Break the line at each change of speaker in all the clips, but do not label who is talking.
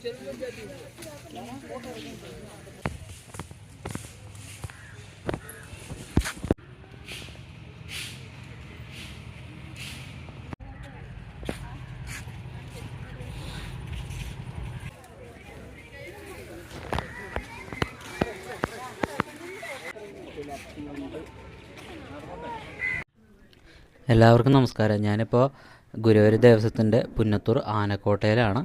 എല്ലാവർക്കും നമസ്കാരം. ഞാനിപ്പോൾ ഗുരുവായൂർ ദേവസ്വത്തിന്റെ പുന്നത്തൂർ ആനക്കോട്ടയിലാണ്.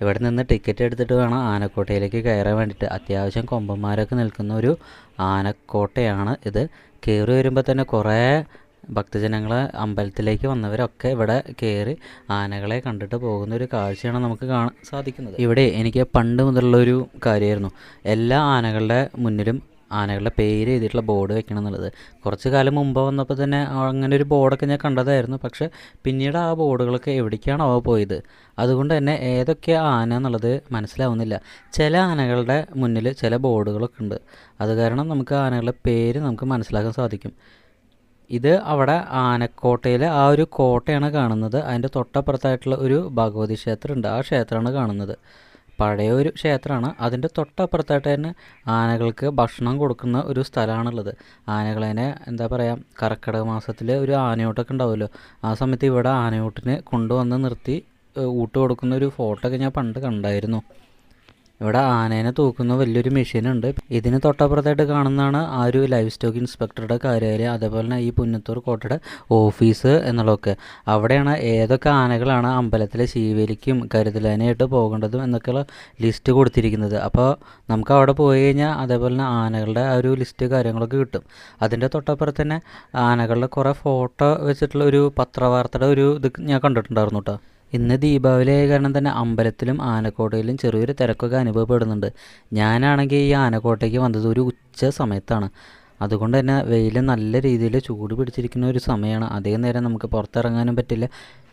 ഇവിടെ നിന്ന് ടിക്കറ്റ് എടുത്തിട്ട് വേണം ആനക്കോട്ടയിലേക്ക് കയറാൻ വേണ്ടിയിട്ട്. അത്യാവശ്യം കൊമ്പന്മാരൊക്കെ നിൽക്കുന്ന ഒരു ആനക്കോട്ടയാണ് ഇത്. കയറി വരുമ്പോൾ തന്നെ കുറേ ഭക്തജനങ്ങൾ അമ്പലത്തിലേക്ക് വന്നവരൊക്കെ ഇവിടെ കയറി ആനകളെ കണ്ടിട്ട് പോകുന്ന ഒരു കാഴ്ചയാണ് നമുക്ക് കാണാൻ സാധിക്കുന്നത്. ഇവിടെ എനിക്ക് പണ്ട് മുതലുള്ള ഒരു കാര്യമായിരുന്നു. എല്ലാ ആനകളുടെ മുന്നിലും ആനകളുടെ പേര് എഴുതിയിട്ടുള്ള ബോർഡ് വെക്കണം എന്നുള്ളത് കുറച്ച് കാലം മുമ്പ് വന്നപ്പോൾ തന്നെ അങ്ങനെ ഒരു ബോർഡൊക്കെ ഞാൻ കണ്ടതായിരുന്നു. പക്ഷേ പിന്നീട് ആ ബോർഡുകളൊക്കെ എവിടേക്കാണോ പോയത്. അതുകൊണ്ട് തന്നെ ഏതൊക്കെ ആന എന്നുള്ളത് മനസ്സിലാവുന്നില്ല. ചില ആനകളുടെ മുന്നിൽ ചില ബോർഡുകളൊക്കെ ഉണ്ട്. അത് കാരണം നമുക്ക് ആനകളുടെ പേര് നമുക്ക് മനസ്സിലാക്കാൻ സാധിക്കും. ഇത് അവിടെ ആനക്കോട്ടയിലെ ആ ഒരു കോട്ടയാണ് കാണുന്നത്. അതിന്റെ തൊട്ടപ്പുറത്തായിട്ടുള്ള ഒരു ഭഗവതി ക്ഷേത്രമുണ്ട് ആ ക്ഷേത്രമാണ് കാണുന്നത്. പഴയ ഒരു ക്ഷേത്രമാണ്. അതിന്റെ തൊട്ടപ്പുറത്തായിട്ട് തന്നെ ആനകൾക്ക് ഭക്ഷണം കൊടുക്കുന്ന ഒരു സ്ഥലമാണുള്ളത്. ആനകളതിനെ എന്താ പറയുക കർക്കിടക മാസത്തിൽ ഒരു ആനയോട്ടൊക്കെ ഉണ്ടാവുമല്ലോ. ആ സമയത്ത് ഇവിടെ ആനയോട്ടിനെ കൊണ്ടുവന്ന് നിർത്തി ഊട്ട് കൊടുക്കുന്ന ഒരു ഫോട്ടോ ഒക്കെ ഞാൻ പണ്ട് കണ്ടായിരുന്നു. ഇവിടെ ആനേനെ തൂക്കുന്ന വലിയൊരു മെഷീനുണ്ട്. ഇതിന് തൊട്ടപ്പുറത്തായിട്ട് കാണുന്നതാണ് ആ ഒരു ലൈഫ് സ്റ്റോക്ക് ഇൻസ്പെക്ടറുടെ കാര്യാലയം അതേപോലെ തന്നെ ഈ പുന്നത്തൂർ കോട്ടയുടെ ഓഫീസ് എന്നുള്ളതൊക്കെ. അവിടെയാണ് ഏതൊക്കെ ആനകളാണ് അമ്പലത്തിലെ ശീവേലിക്കും കരുതലാനായിട്ട് പോകേണ്ടതും എന്നൊക്കെയുള്ള ലിസ്റ്റ് കൊടുത്തിരിക്കുന്നത്. അപ്പോൾ നമുക്ക് അവിടെ പോയി കഴിഞ്ഞാൽ അതേപോലെ തന്നെ ആനകളുടെ ആ ഒരു ലിസ്റ്റ് കാര്യങ്ങളൊക്കെ കിട്ടും. അതിന്റെ തൊട്ടപ്പുറത്ത് തന്നെ ആനകളുടെ കുറേ ഫോട്ടോ വെച്ചിട്ടുള്ള ഒരു പത്രവാർത്തയുടെ ഒരു ഇത് ഞാൻ കണ്ടിട്ടുണ്ടായിരുന്നു കേട്ടോ. ഇന്ന് ദീപാവലി ആയ കാരണം തന്നെ അമ്പലത്തിലും ആനക്കോട്ടയിലും ചെറിയൊരു തിരക്കൊക്കെ അനുഭവപ്പെടുന്നുണ്ട്. ഞാനാണെങ്കിൽ ഈ ആനക്കോട്ടയ്ക്ക് വന്നത് ഒരു ഉച്ച സമയത്താണ്. അതുകൊണ്ട് തന്നെ വെയിൽ നല്ല രീതിയിൽ ചൂട് പിടിച്ചിരിക്കുന്ന ഒരു സമയമാണ്. അധികം നേരം നമുക്ക് പുറത്തിറങ്ങാനും പറ്റില്ല.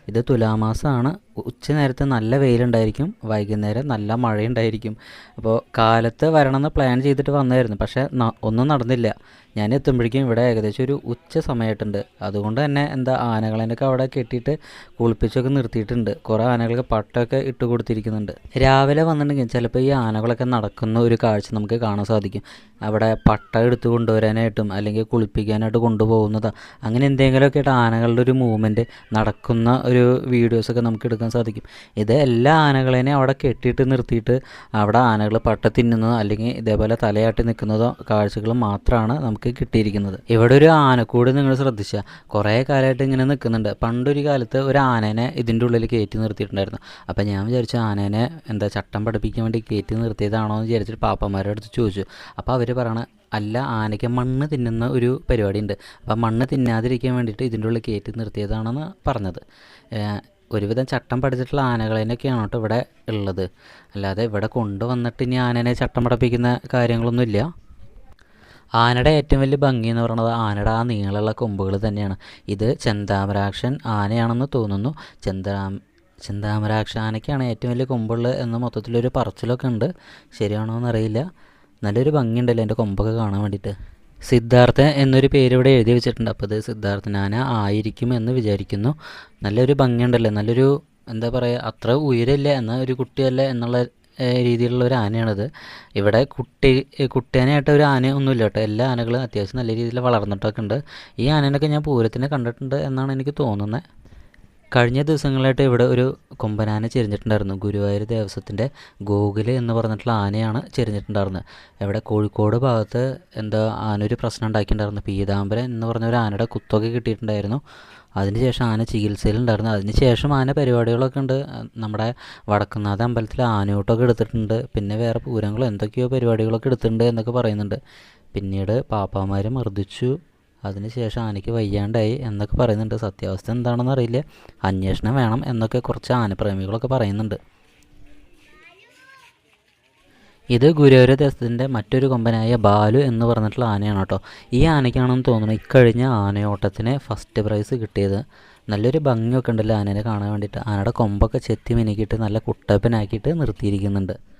ഇത് തുലാമാസമാണ്. ഉച്ച നേരത്ത് നല്ല വെയിലുണ്ടായിരിക്കും. വൈകുന്നേരം നല്ല മഴയുണ്ടായിരിക്കും. അപ്പോൾ കാലത്ത് വരണമെന്ന് പ്ലാൻ ചെയ്തിട്ട് വന്നായിരുന്നു പക്ഷേ ഒന്നും നടന്നില്ല. ഞാൻ എത്തുമ്പോഴേക്കും ഇവിടെ ഏകദേശം ഒരു ഉച്ച സമയമായിട്ടുണ്ട്. അതുകൊണ്ട് തന്നെ എന്താ ആനകളെന്നൊക്കെ അവിടെ കെട്ടിയിട്ട് കുളിപ്പിച്ചൊക്കെ നിർത്തിയിട്ടുണ്ട്. കുറേ ആനകൾക്ക് പട്ടൊക്കെ ഇട്ട് കൊടുത്തിരിക്കുന്നുണ്ട്. രാവിലെ വന്നിട്ടുണ്ടെങ്കിൽ ചിലപ്പോൾ ഈ ആനകളൊക്കെ നടക്കുന്ന ഒരു കാഴ്ച നമുക്ക് കാണാൻ സാധിക്കും. അവിടെ പട്ട എടുത്ത് കൊണ്ടുവരാനായിട്ടും അല്ലെങ്കിൽ കുളിപ്പിക്കാനായിട്ട് കൊണ്ടുപോകുന്നതാ. അങ്ങനെ എന്തെങ്കിലുമൊക്കെ ആയിട്ട് ആനകളുടെ ഒരു മൂവ്മെന്റ് നടക്കുന്ന ഒരു വീഡിയോസൊക്കെ നമുക്ക് എടുക്കാൻ സാധിക്കും. ഇത് എല്ലാ ആനകളെയും അവിടെ കെട്ടിയിട്ട് നിർത്തിയിട്ട് അവിടെ ആനകൾ പട്ട തിന്നുന്നതോ അല്ലെങ്കിൽ ഇതേപോലെ തലയാട്ടി നിൽക്കുന്നതോ കാഴ്ചകൾ മാത്രമാണ് നമുക്ക് കിട്ടിയിരിക്കുന്നത്. ഇവിടെ ഒരു ആനക്കൂട് നിങ്ങൾ ശ്രദ്ധിച്ച കുറേ കാലമായിട്ട് ഇങ്ങനെ നിൽക്കുന്നുണ്ട്. പണ്ടൊരു കാലത്ത് ഒരു ആനേനെ ഇതിന്റെ ഉള്ളിൽ കയറ്റി നിർത്തിയിട്ടുണ്ടായിരുന്നു. അപ്പോൾ ഞാൻ വിചാരിച്ചു ആനേനെ എന്താ ചട്ടം പഠിപ്പിക്കാൻ വേണ്ടി കയറ്റി നിർത്തിയതാണോ എന്ന് വിചാരിച്ചിട്ട് പാപ്പന്മാരുടെ അടുത്ത് ചോദിച്ചു. അപ്പോൾ അവർ പറയണ അല്ല ആനയ്ക്ക് മണ്ണ് തിന്നുന്ന ഒരു പരിപാടി ഉണ്ട് അപ്പോൾ മണ്ണ് തിന്നാതിരിക്കാൻ വേണ്ടിയിട്ട് ഇതിന്റെ ഉള്ളിൽ കയറ്റി നിർത്തിയതാണെന്ന് പറഞ്ഞത്. ഒരുവിധം ചട്ടം പഠിച്ചിട്ടുള്ള ആനകളേനൊക്കെയാണ് കേട്ടോ ഇവിടെ ഉള്ളത്. അല്ലാതെ ഇവിടെ കൊണ്ടുവന്നിട്ട് ഇനി ആനനെ ചട്ടം പഠിപ്പിക്കുന്ന കാര്യങ്ങളൊന്നുമില്ല. ആനയുടെ ഏറ്റവും വലിയ ഭംഗി എന്ന് പറയുന്നത് ആനയുടെ ആ നീളമുള്ള കൊമ്പുകൾ തന്നെയാണ്. ഇത് ചെന്താമരാക്ഷൻ ആനയാണെന്ന് തോന്നുന്നു. ചെന്താം ചെന്താമരാക്ഷ ആനയ്ക്കാണ് ഏറ്റവും വലിയ കൊമ്പുള്ളത് എന്ന് മൊത്തത്തിലൊരു പറച്ചിലൊക്കെ ഉണ്ട്. ശരിയാണോ എന്നറിയില്ല. നല്ലൊരു ഭംഗിയുണ്ടല്ലോ എന്റെ കൊമ്പൊക്കെ കാണാൻ വേണ്ടിയിട്ട്. സിദ്ധാർത്ഥ എന്നൊരു പേര് ഇവിടെ എഴുതി വെച്ചിട്ടുണ്ട്. അപ്പോൾ ഇത് സിദ്ധാർത്ഥനാന ആയിരിക്കും എന്ന് വിചാരിക്കുന്നു. നല്ലൊരു ഭംഗിയുണ്ടല്ലോ? നല്ലൊരു എന്താ പറയുക അത്ര ഉയരമില്ല എന്ന ഒരു കുട്ടിയല്ല എന്നുള്ള രീതിയിലുള്ള ഒരു ആനയാണത്. ഇവിടെ കുട്ടി കുട്ടിയാനായിട്ട് ഒരു ആന ഒന്നുമില്ല കേട്ടോ. എല്ലാ ആനകളും അത്യാവശ്യം നല്ല രീതിയിൽ വളർന്നിട്ടൊക്കെ ഉണ്ട്. ഈ ആനേനൊക്കെ ഞാൻ പൂരത്തിനെ കണ്ടിട്ടുണ്ട് എന്നാണ് എനിക്ക് തോന്നുന്നത് കഴിഞ്ഞ ദിവസങ്ങളായിട്ട് ഇവിടെ ഒരു കൊമ്പനാന ചെരിഞ്ഞിട്ടുണ്ടായിരുന്നു. ഗുരുവായൂർ ദേവസ്വത്തിന്റെ ഗോകുൽ എന്ന് പറഞ്ഞിട്ടുള്ള ആനയാണ് ചെരിഞ്ഞിട്ടുണ്ടായിരുന്നത് ഇവിടെ കോഴിക്കോട് ഭാഗത്ത് എന്താ ആന ഒരു പ്രശ്നം ഉണ്ടാക്കിയിട്ടുണ്ടായിരുന്നു. പീതാംബരൻ എന്ന് പറഞ്ഞ ഒരു ആനയുടെ കുത്തൊക്കെ കിട്ടിയിട്ടുണ്ടായിരുന്നു. അതിനുശേഷം ആന ചികിത്സയിലുണ്ടായിരുന്നു. അതിനുശേഷം ആന പരിപാടികളൊക്കെ ഉണ്ട്. നമ്മുടെ വടക്കുന്നാഥ അമ്പലത്തിൽ ആനയൂട്ടമൊക്കെ എടുത്തിട്ടുണ്ട്. പിന്നെ വേറെ പൂരങ്ങളോ എന്തൊക്കെയോ പരിപാടികളൊക്കെ എടുത്തിട്ടുണ്ട് എന്നൊക്കെ പറയുന്നുണ്ട്. പിന്നീട് പാപ്പാമാർ മർദ്ദിച്ചു. അതിനുശേഷം ആനയ്ക്ക് വയ്യാണ്ടായി എന്നൊക്കെ പറയുന്നുണ്ട്. സത്യാവസ്ഥ എന്താണെന്ന് അറിയില്ല. അന്വേഷണം വേണം എന്നൊക്കെ കുറച്ച് ആനപ്രേമികളൊക്കെ പറയുന്നുണ്ട്. ഇത് ഗുരുവായൂർ ദേശത്തിന്റെ മറ്റൊരു കൊമ്പനായ ബാലു എന്ന് പറഞ്ഞിട്ടുള്ള ആനയാണ് കേട്ടോ. ഈ ആനയ്ക്കാണെന്ന് തോന്നുന്നു ഇക്കഴിഞ്ഞ ആനയോട്ടത്തിന് ഫസ്റ്റ് പ്രൈസ് കിട്ടിയത്. നല്ലൊരു ഭംഗിയൊക്കെ ഉണ്ടല്ലോ ആനേനെ കാണാൻ വേണ്ടിയിട്ട്. ആനയുടെ കൊമ്പൊക്കെ ചെത്തി മിനുക്കിയിട്ട് നല്ല കുട്ടപ്പനാക്കിയിട്ട് നിർത്തിയിരിക്കുന്നുണ്ട്.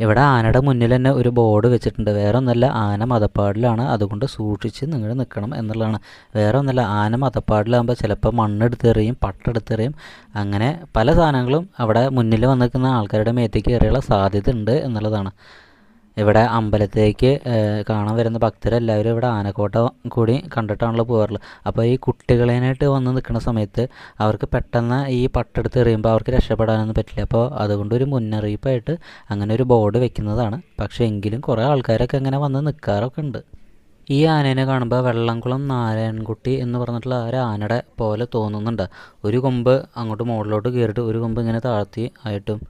ഇവിടെ ആനയുടെ മുന്നിൽ തന്നെ ഒരു ബോർഡ് വെച്ചിട്ടുണ്ട്. വേറെ ഒന്നല്ല ആന മതപ്പാടിലാണ്. അതുകൊണ്ട് സൂക്ഷിച്ച് നിങ്ങൾ നിൽക്കണം എന്നുള്ളതാണ്. വേറെ ഒന്നല്ല ആന മതപ്പാടിലാകുമ്പോൾ ചിലപ്പോൾ മണ്ണെടുത്തെറിയും പട്ടെടുത്തെറിയും അങ്ങനെ പല സാധനങ്ങളും അവിടെ മുന്നിൽ വന്നിരിക്കുന്ന ആൾക്കാരുടെ മേത്തേക്ക് കയറിയുള്ള സാധ്യത ഉണ്ട് എന്നുള്ളതാണ്. ഇവിടെ അമ്പലത്തിലേക്ക് കാണാൻ വരുന്ന ഭക്തരെല്ലാവരും ഇവിടെ ആനക്കോട്ട കൂടി കണ്ടിട്ടാണല്ലോ പോകാറുള്ളത് അപ്പോൾ ഈ കുട്ടികളേനായിട്ട് വന്ന് നിൽക്കുന്ന സമയത്ത് അവർക്ക് പെട്ടെന്ന് ഈ പട്ടെടുത്ത് എറിയുമ്പോൾ അവർക്ക് രക്ഷപ്പെടാനൊന്നും പറ്റില്ല. അപ്പോൾ അതുകൊണ്ട് ഒരു മുന്നറിയിപ്പായിട്ട് അങ്ങനെ ഒരു ബോർഡ് വെക്കുന്നതാണ്. പക്ഷേ എങ്കിലും കുറേ ആൾക്കാരൊക്കെ അങ്ങനെ വന്ന് നിൽക്കാറൊക്കെ ഉണ്ട്. ഈ ആനേനെ കാണുമ്പോൾ വെള്ളംകുളം നാരായണൻകുട്ടി എന്ന് പറഞ്ഞിട്ടുള്ള ഒരു ആനയുടെ പോലെ തോന്നുന്നുണ്ട്. ഒരു കൊമ്പ് അങ്ങോട്ട് മുകളിലോട്ട് കയറിയിട്ട് ഒരു കൊമ്പ് ഇങ്ങനെ താഴ്ത്തി ആയിട്ടും.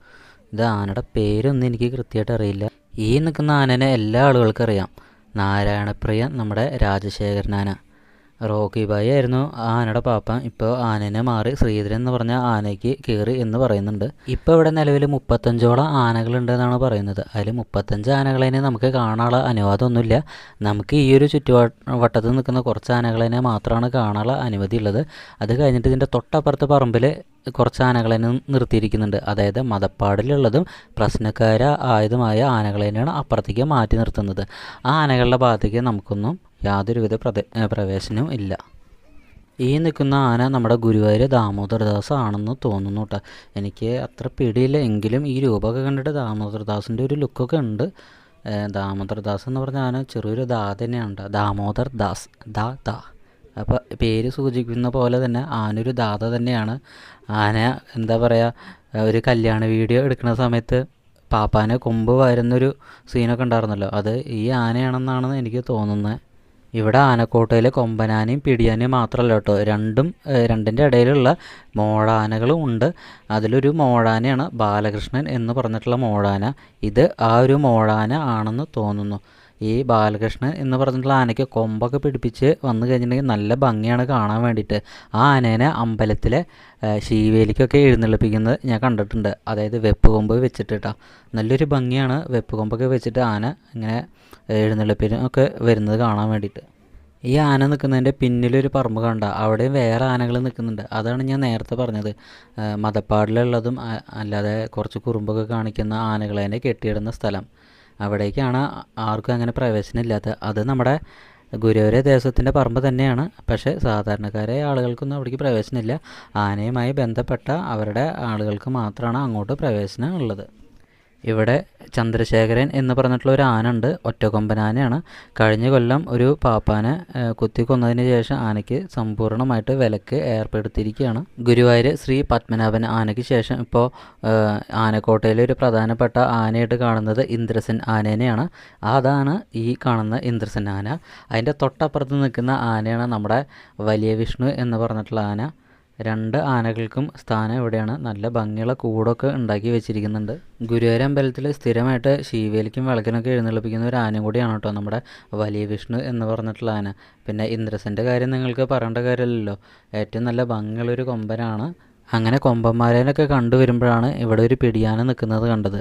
ഇത് ആനയുടെ പേരൊന്നും എനിക്ക് കൃത്യമായിട്ട് അറിയില്ല. ഈ നിൽക്കുന്ന ആനനെ എല്ലാ ആളുകൾക്കും അറിയാം. നാരായണപ്രിയ നമ്മുടെ രാജശേഖരൻ ആന. റോക്കി ബായി ആയിരുന്നു ആനയുടെ പാപ്പ. ഇപ്പോൾ ആനനെ മാറി ശ്രീധരൻ എന്ന് പറഞ്ഞ ആനയ്ക്ക് കയറി എന്ന് പറയുന്നുണ്ട്. ഇപ്പോൾ ഇവിടെ നിലവിൽ മുപ്പത്തഞ്ചോളം ആനകളുണ്ട് എന്നാണ് പറയുന്നത്. അതിൽ മുപ്പത്തഞ്ച് ആനകളതിനെ നമുക്ക് കാണാനുള്ള അനുവാദമൊന്നുമില്ല. നമുക്ക് ഈ ഒരു ചുറ്റുവട്ടത്ത് നിൽക്കുന്ന കുറച്ച് ആനകളതിനെ മാത്രമാണ് കാണാനുള്ള അനുമതി ഉള്ളത് അത് കഴിഞ്ഞിട്ട് ഇതിന്റെ തൊട്ടപ്പുറത്ത് പറമ്പിൽ കുറച്ച് ആനകളെ നിർത്തിയിരിക്കുന്നുണ്ട്. അതായത് മതപ്പാടിലുള്ളതും പ്രശ്നക്കാര ആയതുമായ ആനകളെയാണ് അപ്പുറത്തേക്ക് മാറ്റി നിർത്തുന്നത്. ആ ആനകളുടെ ഭാഗത്തേക്ക് നമുക്കൊന്നും യാതൊരുവിധ പ്രവേശനവും ഇല്ല. ഈ നിൽക്കുന്ന ആന നമ്മുടെ ഗുരുവായൂർ ദാമോദരദാസ് ആണെന്ന് തോന്നുന്നു കേട്ടോ എനിക്ക് അത്ര പിടിയില്ല. എങ്കിലും ഈ രൂപമൊക്കെ കണ്ടിട്ട് ദാമോദരദാസിന്റെ ഒരു ലുക്കൊക്കെ ഉണ്ട്. ദാമോദർദാസ് എന്ന് പറഞ്ഞ ആന ചെറിയൊരു ദാ തന്നെയാണ് കേട്ടോ ദാമോദർ ദാസ് ദാ ദാ. അപ്പോൾ പേര് സൂചിപ്പിക്കുന്ന പോലെ തന്നെ ആനൊരു ദാത തന്നെയാണ്. ആന എന്താ പറയുക ഒരു കല്യാണ വീഡിയോ എടുക്കുന്ന സമയത്ത് പാപ്പാനെ കൊമ്പ് വരുന്നൊരു സീനൊക്കെ ഉണ്ടായിരുന്നല്ലോ. അത് ഈ ആനയാണെന്നാണ് എനിക്ക് തോന്നുന്നത് ഇവിടെ ആനക്കോട്ടയിൽ കൊമ്പനാനയും പിടിയാനയും മാത്രമല്ല കേട്ടോ. രണ്ടും രണ്ടിന്റെ ഇടയിലുള്ള മോഴാനകളും ഉണ്ട്. അതിലൊരു മോഴാനയാണ് ബാലകൃഷ്ണൻ എന്ന് പറഞ്ഞിട്ടുള്ള മോഴാന ഇത് ആ ഒരു മോഴാന ആണെന്ന് തോന്നുന്നു. ഈ ബാലകൃഷ്ണൻ എന്ന് പറഞ്ഞിട്ടുള്ള ആനയ്ക്ക് കൊമ്പൊക്കെ പിടിപ്പിച്ച് വന്നു കഴിഞ്ഞിട്ടുണ്ടെങ്കിൽ നല്ല ഭംഗിയാണ് കാണാൻ വേണ്ടിയിട്ട്. ആ ആനേനെ അമ്പലത്തിലെ ശിവേലിക്കൊക്കെ എഴുന്നള്ളിപ്പിക്കുന്നത് ഞാൻ കണ്ടിട്ടുണ്ട്. അതായത് വെപ്പ് കൊമ്പ് വെച്ചിട്ട് കേട്ടോ നല്ലൊരു ഭംഗിയാണ് വെപ്പ് കൊമ്പൊക്കെ വെച്ചിട്ട് ആന ഇങ്ങനെ എഴുന്നള്ളിപ്പിനൊക്കെ വരുന്നത് കാണാൻ വേണ്ടിയിട്ട്. ഈ ആന നിൽക്കുന്നതിന്റെ പിന്നിലൊരു പറമ്പ് കണ്ട. അവിടെയും വേറെ ആനകൾ നിൽക്കുന്നുണ്ട്. അതാണ് ഞാൻ നേരത്തെ പറഞ്ഞത്. മതപ്പാടിലുള്ളതും അല്ലാതെ കുറച്ച് കുറുമ്പൊക്കെ കാണിക്കുന്ന ആനകളെ കെട്ടിയിടുന്ന സ്ഥലം. അവിടേക്കാണ് ആർക്കും അങ്ങനെ പ്രവേശനമില്ലാത്തത് അത് നമ്മുടെ ഗുരുവരെ ദേശത്തിന്റെ പറമ്പ് തന്നെയാണ്. പക്ഷേ സാധാരണക്കാരെ ആളുകൾക്കൊന്നും അവിടേക്ക് പ്രവേശനമില്ല ആനയുമായി ബന്ധപ്പെട്ട അവരുടെ ആളുകൾക്ക് മാത്രമാണ് അങ്ങോട്ട് പ്രവേശനം ഉള്ളത്. ഇവിടെ ചന്ദ്രശേഖരൻ എന്ന് പറഞ്ഞിട്ടുള്ള ഒരു ആന ഒറ്റക്കൊമ്പൻ ആനയാണ് കഴിഞ്ഞ കൊല്ലം ഒരു പാപ്പാനെ കൊന്നതിന് ശേഷം ആനയ്ക്ക് സമ്പൂർണമായിട്ട് വിലക്ക് ഏർപ്പെടുത്തിയിരിക്കുകയാണ്. ഗുരുവായൂർ ശ്രീ പത്മനാഭൻ ആനയ്ക്ക് ശേഷം ഇപ്പോൾ ആനക്കോട്ടയിലെ ഒരു പ്രധാനപ്പെട്ട ആനയായിട്ട് കാണുന്നത് ഇന്ദ്രസൻ ആനേനെയാണ്. അതാണ് ഈ കാണുന്ന ഇന്ദ്രസൻ ആന. അതിന്റെ തൊട്ടപ്പുറത്ത് നിൽക്കുന്ന ആനയാണ് നമ്മുടെ വലിയ വിഷ്ണു എന്ന് പറഞ്ഞിട്ടുള്ള ആന. രണ്ട് ആനകൾക്കും സ്ഥാനം ഇവിടെയാണ്. നല്ല ഭംഗിയുള്ള കൂടൊക്കെ ഉണ്ടാക്കി വെച്ചിരിക്കുന്നുണ്ട്. ഗുരുവായൂർ അമ്പലത്തിൽ സ്ഥിരമായിട്ട് ശീവേലിക്കും വിളക്കിനൊക്കെ എഴുന്നള്ളിപ്പിക്കുന്ന ഒരു ആന കൂടിയാണ് കേട്ടോ നമ്മുടെ വലിയ വിഷ്ണു എന്ന് പറഞ്ഞിട്ടുള്ള ആന. പിന്നെ ഇന്ദ്രസന്റെ കാര്യം നിങ്ങൾക്ക് പറയേണ്ട കാര്യമല്ലല്ലോ. ഏറ്റവും നല്ല ഭംഗിയുള്ളൊരു കൊമ്പനാണ്. അങ്ങനെ കൊമ്പന്മാരേനൊക്കെ കണ്ടുവരുമ്പോഴാണ് ഇവിടെ ഒരു പിടിയാന നിൽക്കുന്നത് കണ്ടത്.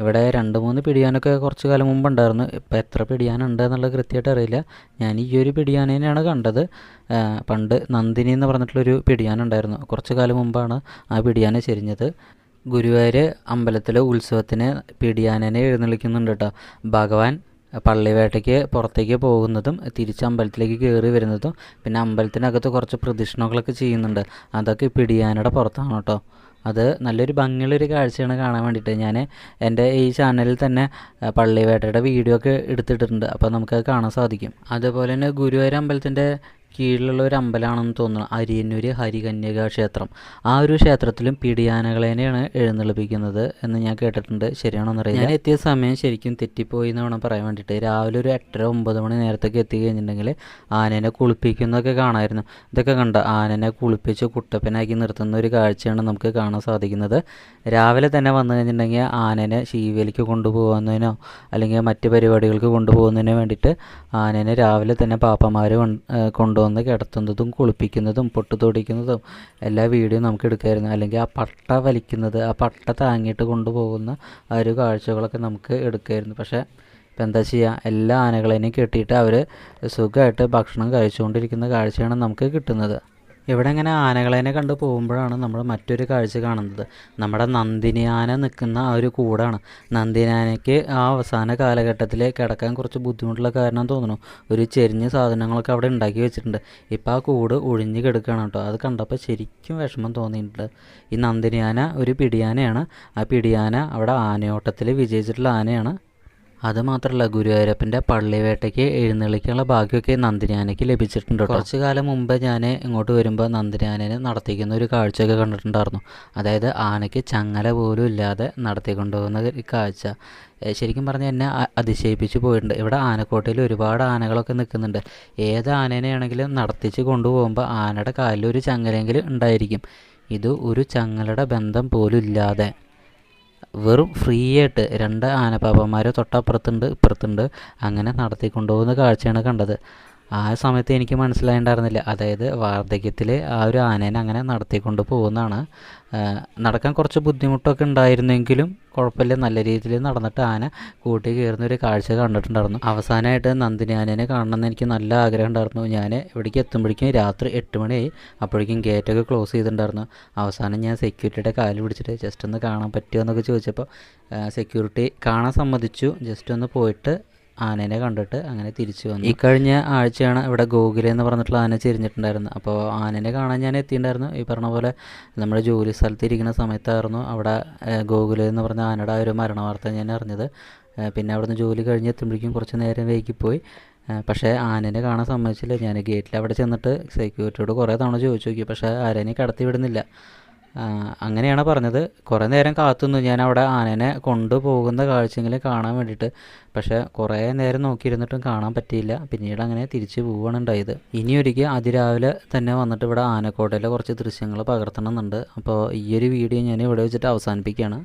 ഇവിടെ രണ്ട് മൂന്ന് പിടിയാനൊക്കെ കുറച്ച് കാലം മുമ്പ് ഉണ്ടായിരുന്നു ഇപ്പം എത്ര പിടിയാനുണ്ട് എന്നുള്ളത് കൃത്യമായിട്ട് അറിയില്ല. ഞാൻ ഈ ഒരു പിടിയാനേനെയാണ് കണ്ടത്. പണ്ട് നന്ദിനി എന്ന് പറഞ്ഞിട്ടുള്ളൊരു പിടിയാനുണ്ടായിരുന്നു. കുറച്ച് കാലം മുമ്പാണ് ആ പിടിയാനെ ചെരിഞ്ഞത്. ഗുരുവായൂർ അമ്പലത്തിലെ ഉത്സവത്തിന് പിടിയാനനെ എഴുന്നള്ളിക്കുന്നുണ്ട് കേട്ടോ. ഭഗവാൻ പള്ളിവേട്ടയ്ക്ക് പുറത്തേക്ക് പോകുന്നതും തിരിച്ച് അമ്പലത്തിലേക്ക് കയറി വരുന്നതും പിന്നെ അമ്പലത്തിനകത്ത് കുറച്ച് പ്രദക്ഷിണങ്ങളൊക്കെ ചെയ്യുന്നുണ്ട്. അതൊക്കെ പിടിയാനയുടെ പുറത്താണ് കേട്ടോ. അത് നല്ലൊരു ഭംഗിയുള്ളൊരു കാഴ്ചയാണ് കാണാൻ വേണ്ടിയിട്ട് ഞാൻ എന്റെ ഈ ചാനലിൽ തന്നെ പള്ളിവേട്ടയുടെ വീഡിയോ ഒക്കെ എടുത്തിട്ടുണ്ട് അപ്പോൾ നമുക്കത് കാണാൻ സാധിക്കും. അതുപോലെ തന്നെ ഗുരുവായൂർ അമ്പലത്തിന്റെ കീഴിലുള്ള ഒരു അമ്പലമാണെന്ന് തോന്നുന്നു. അരിയന്നൂർ ഹരികന്യക ക്ഷേത്രം. ആ ഒരു ക്ഷേത്രത്തിലും പിടിയാനകളേനെയാണ് എഴുന്നള്ളിപ്പിക്കുന്നത് എന്ന് ഞാൻ കേട്ടിട്ടുണ്ട്. ശരിയാണോന്ന് അറിയാം ഞാൻ എത്തിയ സമയം ശരിക്കും തെറ്റിപ്പോയി എന്ന് വേണം പറയാൻ വേണ്ടിയിട്ട്. രാവിലെ ഒരു എട്ടര ഒമ്പത് മണി നേരത്തേക്ക് എത്തി കഴിഞ്ഞിട്ടുണ്ടെങ്കിൽ ആനേനെ കുളിപ്പിക്കുന്നതൊക്കെ കാണായിരുന്നു ഇതൊക്കെ കണ്ട ആനനെ കുളിപ്പിച്ച് കുട്ടപ്പനാക്കി നിർത്തുന്ന ഒരു കാഴ്ചയാണ് നമുക്ക് കാണാൻ സാധിക്കുന്നത്. രാവിലെ തന്നെ വന്നു കഴിഞ്ഞിട്ടുണ്ടെങ്കിൽ ആനേനെ ശീവേലിക്ക് കൊണ്ടുപോകുന്നതിനോ അല്ലെങ്കിൽ മറ്റ് പരിപാടികൾക്ക് കൊണ്ടുപോകുന്നതിനോ വേണ്ടിയിട്ട് ആനേനെ രാവിലെ തന്നെ പാപ്പന്മാർ കൊണ്ടുവന്ന് കിടത്തുന്നതും കുളിപ്പിക്കുന്നതും പൊട്ട് തൊടിക്കുന്നതും എല്ലാ വീഡിയോ നമുക്ക് എടുക്കായിരുന്നു. അല്ലെങ്കിൽ ആ പട്ട വലിക്കുന്നത് ആ പട്ട താങ്ങിയിട്ട് കൊണ്ടുപോകുന്ന ആ ഒരു കാഴ്ചകളൊക്കെ നമുക്ക് എടുക്കായിരുന്നു. പക്ഷേ ഇപ്പം എന്താ ചെയ്യുക എല്ലാ ആനകളെയും കെട്ടിയിട്ട് അവർ സുഖമായിട്ട് ഭക്ഷണം കഴിച്ചുകൊണ്ടിരിക്കുന്ന കാഴ്ചയാണ് നമുക്ക് കിട്ടുന്നത്. ഇവിടെ ഇങ്ങനെ ആനകളേനെ കണ്ട് പോകുമ്പോഴാണ് നമ്മൾ മറ്റൊരു കാഴ്ച കാണുന്നത്. നമ്മുടെ നന്ദിനി ആന നിൽക്കുന്ന ആ ഒരു കൂടാണ്. നന്ദിനി ആനയ്ക്ക് ആ അവസാന കാലഘട്ടത്തിൽ കിടക്കാൻ കുറച്ച് ബുദ്ധിമുട്ടുള്ള കാരണം തോന്നുന്നു. ഒരു ചെരിഞ്ഞ സാധനങ്ങളൊക്കെ അവിടെ ഉണ്ടാക്കി വെച്ചിട്ടുണ്ട്. ഇപ്പോൾ ആ കൂട് ഒഴിഞ്ഞ് കിടക്കുകയാണ് കേട്ടോ. അത് കണ്ടപ്പോൾ ശരിക്കും വിഷമം തോന്നിയിട്ടുണ്ട്. ഈ നന്ദിനി ആന ഒരു പിടിയാനയാണ്. ആ പിടിയാന അവിടെ ആനയോട്ടത്തിൽ വിജയിച്ചിട്ടുള്ള ആനയാണ്. അത് മാത്രമല്ല ഗുരുവായൂരപ്പന്റെ പള്ളിവേട്ടയ്ക്ക് എഴുന്നള്ളിക്കാനുള്ള ഭാഗ്യമൊക്കെ നന്ദിനിയാനയ്ക്ക് ലഭിച്ചിട്ടുണ്ട് കുറച്ചു കാലം മുമ്പ് ഞാൻ ഇങ്ങോട്ട് വരുമ്പോൾ നന്ദിനിയാനെ നടത്തിക്കുന്ന ഒരു കാഴ്ചയൊക്കെ കണ്ടിട്ടുണ്ടായിരുന്നു. അതായത് ആനയ്ക്ക് ചങ്ങല പോലും ഇല്ലാതെ നടത്തിക്കൊണ്ടുപോകുന്ന ഒരു കാഴ്ച. ശരിക്കും പറഞ്ഞാൽ എന്നെ അതിശയിപ്പിച്ച് പോയിട്ടുണ്ട്. ഇവിടെ ആനക്കോട്ടയിൽ ഒരുപാട് ആനകളൊക്കെ നിൽക്കുന്നുണ്ട്. ഏത് ആനേനെയാണെങ്കിലും നടത്തിച്ച് കൊണ്ടുപോകുമ്പോൾ ആനയുടെ കാലിൽ ഒരു ചങ്ങലെങ്കിലും ഉണ്ടായിരിക്കും. ഇത് ഒരു ചങ്ങലയുടെ ബന്ധം പോലും ഇല്ലാതെ. വെറും ഫ്രീ ആയിട്ട് രണ്ട് ആനപ്പാപ്പന്മാർ തൊട്ടപ്പുറത്തുണ്ട് ഇപ്പുറത്തുണ്ട്. അങ്ങനെ നടത്തിക്കൊണ്ടുപോകുന്ന കാഴ്ചയാണ് കണ്ടത്. ആ സമയത്ത് എനിക്ക് മനസ്സിലായിണ്ടായിരുന്നില്ല. അതായത് വാർദ്ധക്യത്തിൽ ആ ഒരു ആനേനെ അങ്ങനെ നടത്തിക്കൊണ്ട് പോകുന്നതാണ്. നടക്കാൻ കുറച്ച് ബുദ്ധിമുട്ടൊക്കെ ഉണ്ടായിരുന്നെങ്കിലും കുഴപ്പമില്ല. നല്ല രീതിയിൽ നടന്നിട്ട് ആന കൂട്ടി കയറുന്ന ഒരു കാഴ്ച കണ്ടിട്ടുണ്ടായിരുന്നു. അവസാനമായിട്ട് നന്ദിനി ആനേനെ കാണണമെന്ന് എനിക്ക് നല്ല ആഗ്രഹം ഉണ്ടായിരുന്നു. ഞാൻ ഇവിടേക്ക് എത്തുമ്പോഴേക്കും രാത്രി എട്ട് മണിയായി. അപ്പോഴേക്കും ഗേറ്റൊക്കെ ക്ലോസ് ചെയ്തിട്ടുണ്ടായിരുന്നു. അവസാനം ഞാൻ സെക്യൂരിറ്റിയുടെ കാൽ പിടിച്ചിട്ട് ജസ്റ്റ് ഒന്ന് കാണാൻ പറ്റുമോ? എന്നൊക്കെ ചോദിച്ചപ്പോൾ സെക്യൂരിറ്റി കാണാൻ സമ്മതിച്ചു. ജസ്റ്റ് ഒന്ന് പോയിട്ട് ആനേനെ കണ്ടിട്ട് അങ്ങനെ തിരിച്ചു വന്നു. ഈ കഴിഞ്ഞ ആഴ്ചയാണ് ഇവിടെ ഗോകുല എന്ന് പറഞ്ഞിട്ടുള്ള ആന ചെരിഞ്ഞിട്ടുണ്ടായിരുന്നത്. അപ്പോൾ ആനേനെ കാണാൻ ഞാൻ എത്തിയിട്ടുണ്ടായിരുന്നു. ഈ പറഞ്ഞ പോലെ നമ്മുടെ ജോലി സ്ഥലത്ത് ഇരിക്കുന്ന സമയത്തായിരുന്നു അവിടെ ഗോകുല എന്ന് പറഞ്ഞ ആനയുടെ ഒരു മരണ വാർത്ത ഞാൻ അറിഞ്ഞത്. പിന്നെ അവിടുന്ന് ജോലി കഴിഞ്ഞ് എത്തുമ്പോഴേക്കും കുറച്ച് നേരം വൈകി പോയി പക്ഷേ ആനേനെ കാണാൻ സമ്മതിച്ചില്ല. ഞാൻ ഗേറ്റിൽ അവിടെ ചെന്നിട്ട് സെക്യൂരിറ്റിയോട് കുറേ തവണ ചോദിച്ചു നോക്കി. പക്ഷേ ആരേനെ കടത്തി വിടുന്നില്ല. അങ്ങനെയാണ് പറഞ്ഞത്. കുറേ നേരം കാത്തുനിന്നു. ഞാൻ അവിടെ ആനനെ കൊണ്ടുപോകുന്ന കാഴ്ചയെങ്കിലും കാണാൻ വേണ്ടിയിട്ട്. പക്ഷേ കുറേ നേരം നോക്കിയിരുന്നിട്ടും കാണാൻ പറ്റിയില്ല. പിന്നീട് അങ്ങനെ തിരിച്ചു പോവുകയാണ് ഉണ്ടായത്. ഇനി ഒരിക്കൽ അതിരാവിലെ തന്നെ വന്നിട്ട് ഇവിടെ ആനക്കോട്ടയിലെ കുറച്ച് ദൃശ്യങ്ങൾ പകർത്തണമെന്നുണ്ട്. അപ്പോൾ ഈ ഒരു വീഡിയോ ഞാൻ ഇവിടെ വെച്ചിട്ട് അവസാനിപ്പിക്കുകയാണ്.